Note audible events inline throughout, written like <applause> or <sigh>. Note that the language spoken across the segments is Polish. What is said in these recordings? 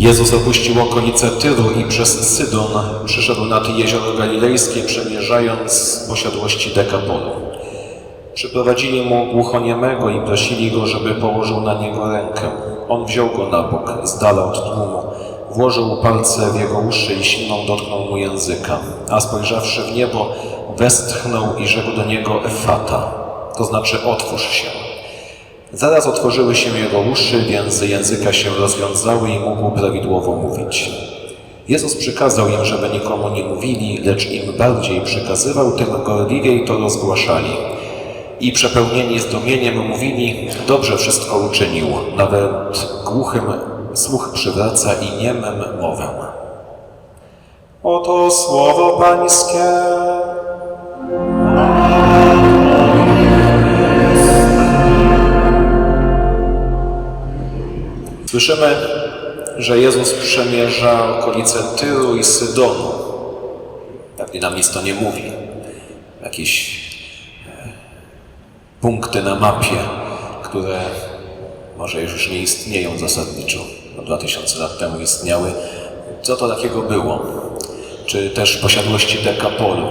Jezus opuścił okolice Tyru i przez Sydon przyszedł nad jezioro galilejskie, przemierzając posiadłości Dekapolu. Przyprowadzili mu głuchoniemego i prosili go, żeby położył na niego rękę. On wziął go na bok, z dala od tłumu, włożył palce w jego uszy i silną dotknął mu języka. A spojrzawszy w niebo, westchnął i rzekł do niego Efata, to znaczy otwórz się. Zaraz otworzyły się jego uszy, więzy języka się rozwiązały i mógł prawidłowo mówić. Jezus przykazał im, żeby nikomu nie mówili, lecz im bardziej przykazywał, tym gorliwiej to rozgłaszali. I przepełnieni zdumieniem mówili, dobrze wszystko uczynił, nawet głuchym słuch przywraca i niemym mowę. Oto słowo Pańskie. Słyszymy, że Jezus przemierza okolice Tyru i Sydonu. Pewnie nam nic to nie mówi. Jakieś e, punkty na mapie, które może już nie istnieją zasadniczo. No, 2000 lat temu istniały. Co to takiego było? Czy też posiadłości Dekapolu?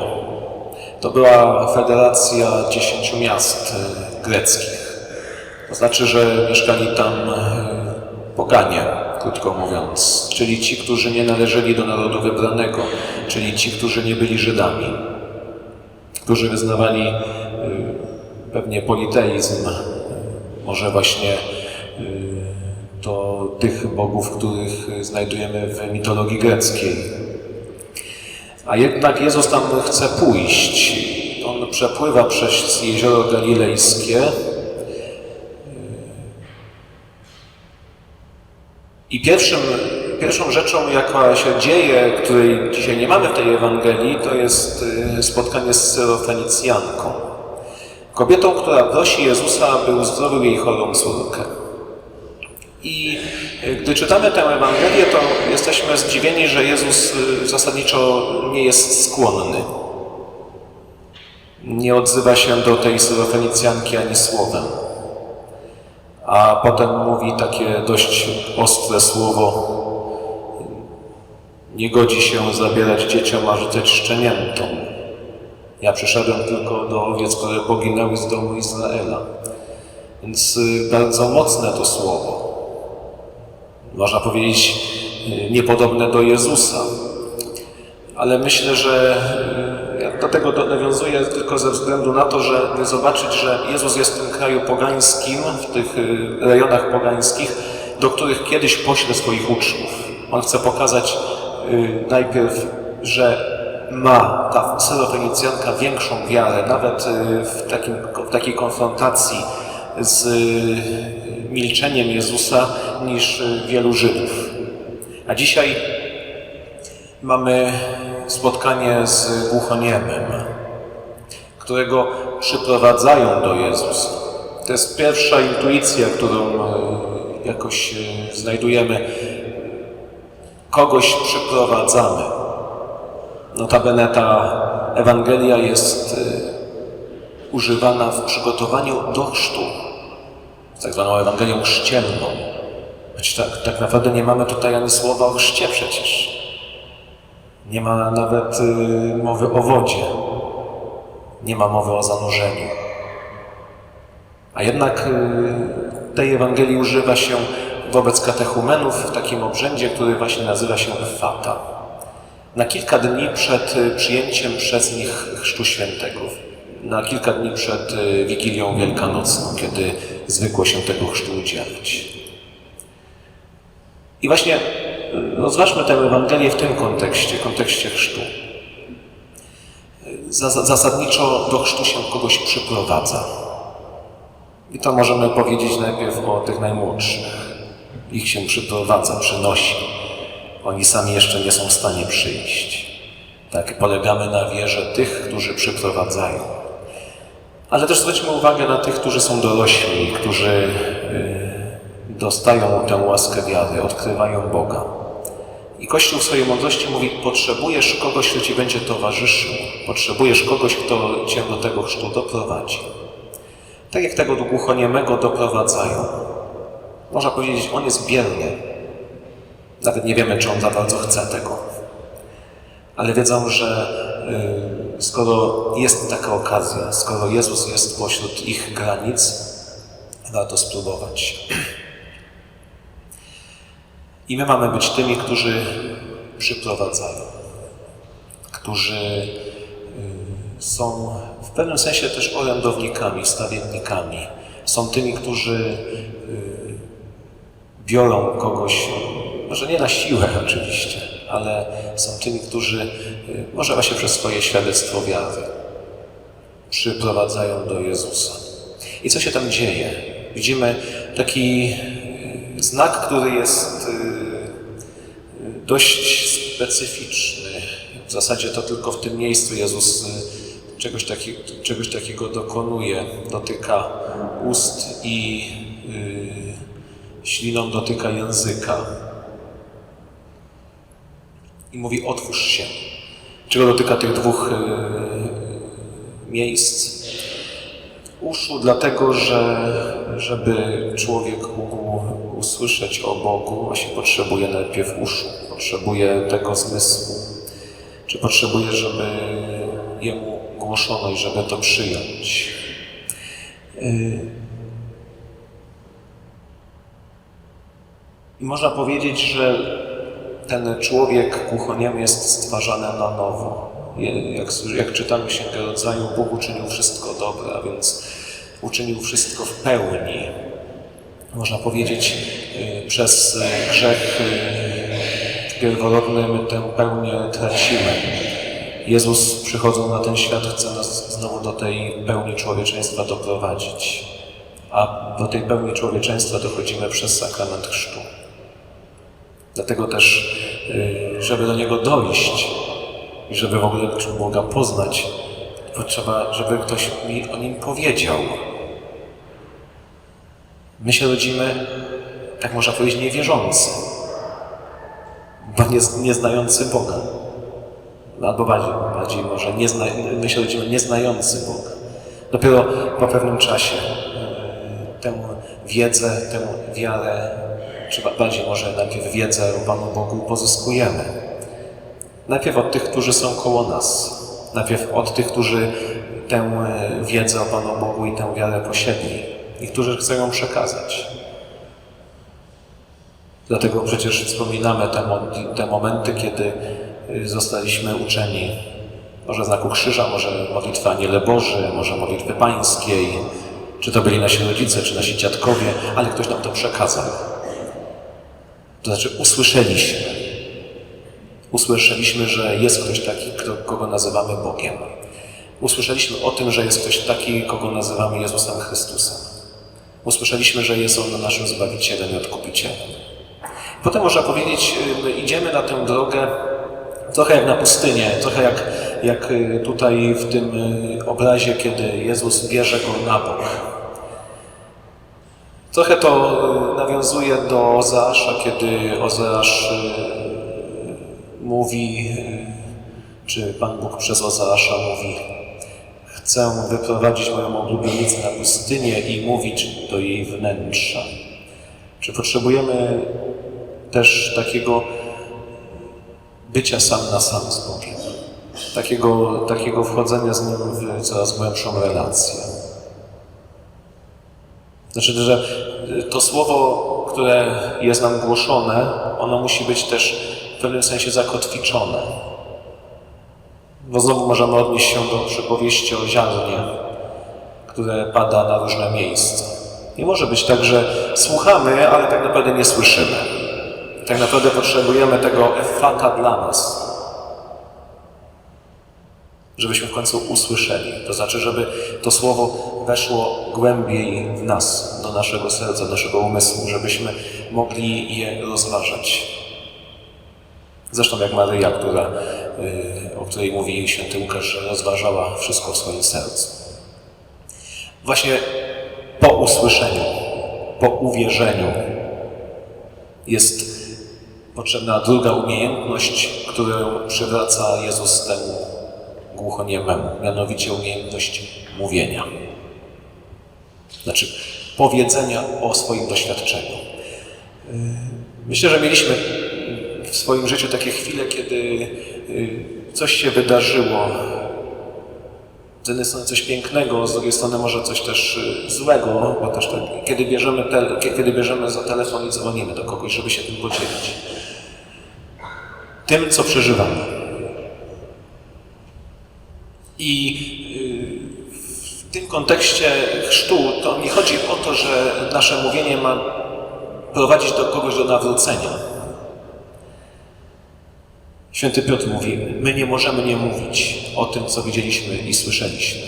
To była federacja dziesięciu miast e, greckich. To znaczy, że mieszkali tam poganie, krótko mówiąc, czyli ci, którzy nie należeli do narodu wybranego, czyli ci, którzy nie byli Żydami, którzy wyznawali y, pewnie politeizm, y, może właśnie y, to tych bogów, których znajdujemy w mitologii greckiej. A jednak Jezus tam chce pójść. On przepływa przez jezioro galilejskie, I pierwszym, pierwszą rzeczą, jaka się dzieje, której dzisiaj nie mamy w tej Ewangelii, to jest y, spotkanie z Syrofenicjanką. Kobietą, która prosi Jezusa, aby uzdrowił jej chorą córkę. I y, gdy czytamy tę Ewangelię, to jesteśmy zdziwieni, że Jezus y, zasadniczo nie jest skłonny. Nie odzywa się do tej Syrofenicjanki ani słowem a potem mówi takie dość ostre słowo. Nie godzi się zabierać dzieciom, a rzucać szczeniętom. Ja przyszedłem tylko do owiec, które poginęły z domu Izraela. Więc y, bardzo mocne to słowo. Można powiedzieć y, niepodobne do Jezusa. Ale myślę, że y, do tego nawiązuję tylko ze względu na to, żeby zobaczyć, że Jezus jest w tym kraju pogańskim, w tych y, rejonach pogańskich, do których kiedyś pośle swoich uczniów. On chce pokazać y, najpierw, że ma ta Syrofenicjanka większą wiarę, nawet y, w, takim, w takiej konfrontacji z milczeniem Jezusa, niż wielu Żydów. A dzisiaj mamy spotkanie z głuchoniemym, którego przyprowadzają do Jezusa. To jest pierwsza intuicja, którą e, jakoś e, znajdujemy. Kogoś przyprowadzamy. Notabene ta Ewangelia jest e, używana w przygotowaniu do chrztu, tak zwaną Ewangelią chrzcielną. Choć tak, tak naprawdę nie mamy tutaj ani słowa o chrzcie przecież. Nie ma nawet y, mowy o wodzie. Nie ma mowy o zanurzeniu. A jednak y, tej Ewangelii używa się wobec katechumenów w takim obrzędzie, który właśnie nazywa się Fata. Na kilka dni przed y, przyjęciem przez nich Chrztu Świętego. Na kilka dni przed Wigilią Wielkanocną, kiedy zwykło się tego chrztu udzielać. I właśnie rozważmy tę Ewangelię w tym kontekście, kontekście chrztu. Zasadniczo do chrztu się kogoś przyprowadza. I to możemy powiedzieć najpierw o tych najmłodszych. Ich się przyprowadza, przynosi. Oni sami jeszcze nie są w stanie przyjść. Tak, polegamy na wierze tych, którzy przyprowadzają. Ale też zwróćmy uwagę na tych, którzy są dorośli, którzy dostają tę łaskę wiary, odkrywają Boga. I Kościół w swojej mądrości mówi, potrzebujesz kogoś, kto Ci będzie towarzyszył. Potrzebujesz kogoś, kto Cię do tego chrztu doprowadzi. Tak jak tego głuchoniemego doprowadzają. Można powiedzieć, on jest bierny. Nawet nie wiemy, czy on za bardzo chce tego. Ale wiedzą, że y, skoro jest taka okazja, skoro Jezus jest pośród ich granic, warto spróbować. I my mamy być tymi, którzy przyprowadzają, którzy y, są w pewnym sensie też orędownikami, stawiennikami. Są tymi, którzy y, biorą kogoś, może nie na siłę <laughs> oczywiście, ale są tymi, którzy y, może właśnie przez swoje świadectwo wiary przyprowadzają do Jezusa. I co się tam dzieje? Widzimy taki znak, który jest dość specyficzny. W zasadzie to tylko w tym miejscu Jezus y, czegoś, taki, czegoś takiego dokonuje. Dotyka ust i y, śliną dotyka języka. I mówi: Otwórz się. Czego dotyka tych dwóch y, miejsc? Uszu, dlatego że żeby człowiek mógł usłyszeć o Bogu, właśnie potrzebuje najpierw uszu, potrzebuje tego zmysłu. Czy potrzebuje, żeby jemu głoszono i żeby to przyjąć? Y, I można powiedzieć, że ten człowiek głuchoniemy jest stwarzany na nowo. Jak, jak czytamy Księgę Rodzaju, Bóg uczynił wszystko dobre, a więc uczynił wszystko w pełni. Można powiedzieć, y, przez y, grzech pierworodny my tę pełnię tracimy. Jezus przychodząc na ten świat chce nas znowu do tej pełni człowieczeństwa doprowadzić. A do tej pełni człowieczeństwa dochodzimy przez sakrament chrztu. Dlatego też, y, żeby do Niego dojść i żeby w ogóle Boga poznać, potrzeba, żeby ktoś mi o Nim powiedział. My się rodzimy, tak można powiedzieć, niewierzący, bo nie, nieznający Boga. Albo bardziej, bardziej może nie zna, my się rodzimy nieznający Boga. Dopiero po pewnym czasie y, tę wiedzę, tę wiarę, czy ba- bardziej może najpierw wiedzę o Panu Bogu pozyskujemy. Najpierw od tych, którzy są koło nas. Najpierw od tych, którzy tę e, wiedzę o Panu Bogu i tę wiarę posiedli i którzy chcą ją przekazać. Dlatego przecież wspominamy te, te momenty, kiedy y, zostaliśmy uczeni może znaku krzyża, może modlitwy Aniele Boży, może modlitwy pańskiej, czy to byli nasi rodzice, czy nasi dziadkowie, ale ktoś nam to przekazał. To znaczy usłyszeliśmy. Usłyszeliśmy, że jest ktoś taki, kogo nazywamy Bogiem. Usłyszeliśmy o tym, że jest ktoś taki, kogo nazywamy Jezusem Chrystusem. Usłyszeliśmy, że jest On naszym Zbawicielem i Odkupicielem. Potem można powiedzieć, y, my idziemy na tę drogę trochę jak na pustynię, trochę jak, jak y, tutaj w tym y, obrazie, kiedy Jezus bierze go na bok. Trochę to nawiązuje do Ozeasza, kiedy Ozeasz mówi, czy Pan Bóg przez Ozeasza mówi, chcę wyprowadzić moją oblubienicę na pustynię i mówić do jej wnętrza. Czy potrzebujemy też takiego bycia sam na sam z Bogiem? Takiego, takiego wchodzenia z Nim w coraz głębszą relację. Znaczy, że to słowo, które jest nam głoszone, ono musi być też w pewnym sensie zakotwiczone. Bo znowu możemy odnieść się do przypowieści o ziarnie, które pada na różne miejsca. Nie może być tak, że słuchamy, ale tak naprawdę nie słyszymy. Tak naprawdę potrzebujemy tego efata dla nas, żebyśmy w końcu usłyszeli. To znaczy, żeby to słowo weszło głębiej w nas, do naszego serca, do naszego umysłu, żebyśmy mogli je rozważać. Zresztą jak Maryja, która, y, o której mówi święty Łukasz, rozważała wszystko w swoim sercu. Właśnie po usłyszeniu, po uwierzeniu, jest potrzebna druga umiejętność, którą przywraca Jezus temu głuchoniememu, mianowicie umiejętność mówienia. Znaczy powiedzenia o swoim doświadczeniu. Myślę, że mieliśmy w swoim życiu takie chwile, kiedy y, coś się wydarzyło. Z jednej strony coś pięknego, z drugiej strony może coś też y, złego, bo też tak, kiedy, bierzemy tele, kiedy bierzemy za telefon i dzwonimy do kogoś, żeby się tym podzielić. Tym, co przeżywamy. I y, w tym kontekście chrztu to nie chodzi o to, że nasze mówienie ma prowadzić do kogoś do nawrócenia. Święty Piotr mówi, my nie możemy nie mówić o tym, co widzieliśmy i słyszeliśmy.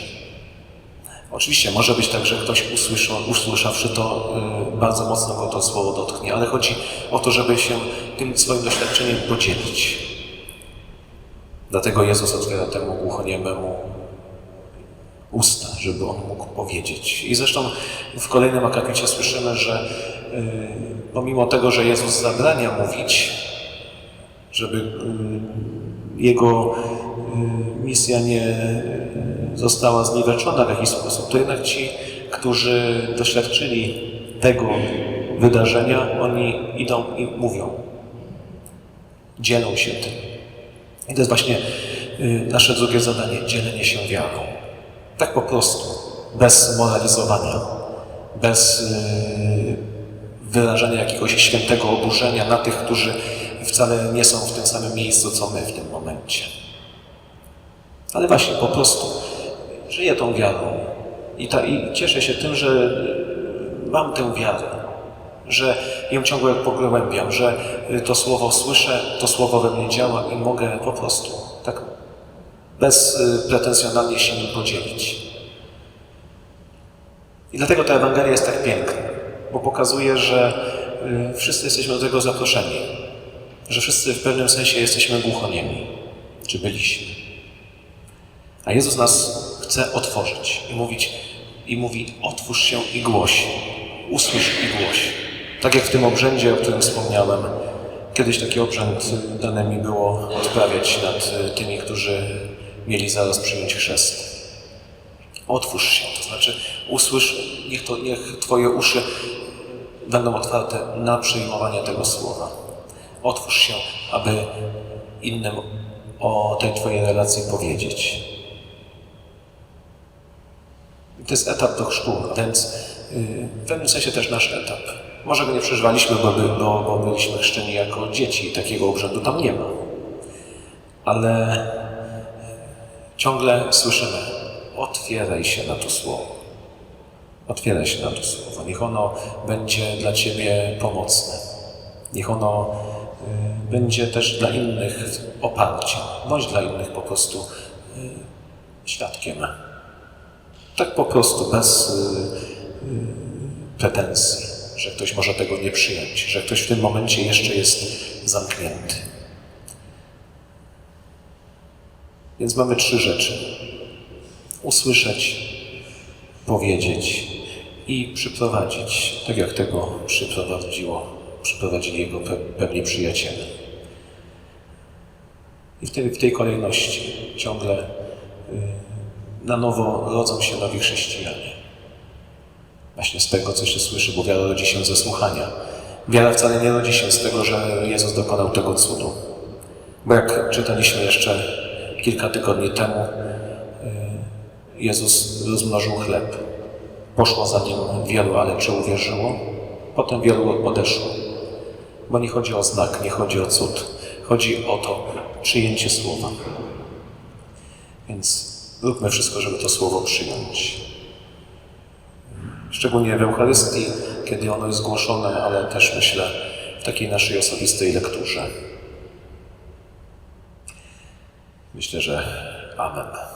Oczywiście może być tak, że ktoś usłyszał, usłyszawszy to, y, bardzo mocno go to słowo dotknie, ale chodzi o to, żeby się tym swoim doświadczeniem podzielić. Dlatego Jezus otwiera temu głuchoniememu usta, żeby on mógł powiedzieć. I zresztą w kolejnym akapicie słyszymy, że y, pomimo tego, że Jezus zabrania mówić, żeby y, jego misja nie została zniweczona w jakiś sposób, to jednak ci, którzy doświadczyli tego wydarzenia, oni idą i mówią. Dzielą się tym. I to jest właśnie y, nasze drugie zadanie, dzielenie się wiarą. Tak po prostu, bez moralizowania, bez y, wyrażania jakiegoś świętego oburzenia na tych, którzy wcale nie są w tym samym miejscu, co my w tym momencie. Ale właśnie po prostu żyję tą wiarą i, ta, i cieszę się tym, że mam tę wiarę, że ją ciągle pogłębiam, że to słowo słyszę, to słowo we mnie działa i mogę po prostu tak bezpretensjonalnie się nim podzielić. I dlatego ta Ewangelia jest tak piękna, bo pokazuje, że y, wszyscy jesteśmy do tego zaproszeni, że wszyscy w pewnym sensie jesteśmy głuchoniemi, czy byliśmy. A Jezus nas chce otworzyć i mówić, i mówi: otwórz się i głoś, usłysz i głoś. Tak jak w tym obrzędzie, o którym wspomniałem, kiedyś taki obrzęd dane mi było odprawiać nad y, tymi, którzy mieli zaraz przyjąć chrzest. Otwórz się, to znaczy usłysz, niech, to, niech Twoje uszy będą otwarte na przyjmowanie tego słowa. Otwórz się, aby innym o tej Twojej relacji powiedzieć. To jest etap do chrztu, więc yy, w pewnym sensie też nasz etap. Może go nie przeżywaliśmy, bo, by, bo, bo byliśmy chrzczeni jako dzieci i takiego obrzędu tam nie ma. Ale ciągle słyszymy, otwieraj się na to słowo. Otwieraj się na to słowo. Niech ono będzie dla Ciebie pomocne. Niech ono y, będzie też dla innych oparciem, bądź dla innych po prostu y, świadkiem. Tak po prostu, bez y, y, pretensji, że ktoś może tego nie przyjąć, że ktoś w tym momencie jeszcze jest zamknięty. Więc mamy trzy rzeczy: usłyszeć, powiedzieć i przyprowadzić, tak jak tego przyprowadziło, przyprowadzili jego pe pewni przyjaciele. I w tej, kolejności ciągle y, na nowo rodzą się nowi chrześcijanie. Właśnie z tego, co się słyszy, bo wiara rodzi się ze słuchania. Wiara wcale nie rodzi się z tego, że Jezus dokonał tego cudu. Bo jak czytaliśmy jeszcze kilka tygodni temu, y, Jezus rozmnożył chleb. Poszło za nim wielu, ale czy uwierzyło? Potem wielu odeszło. Bo nie chodzi o znak, nie chodzi o cud. Chodzi o to przyjęcie słowa. Więc róbmy wszystko, żeby to słowo przyjąć. Szczególnie w Eucharystii, kiedy ono jest głoszone, ale też myślę w takiej naszej osobistej lekturze. Myślę, że Amen.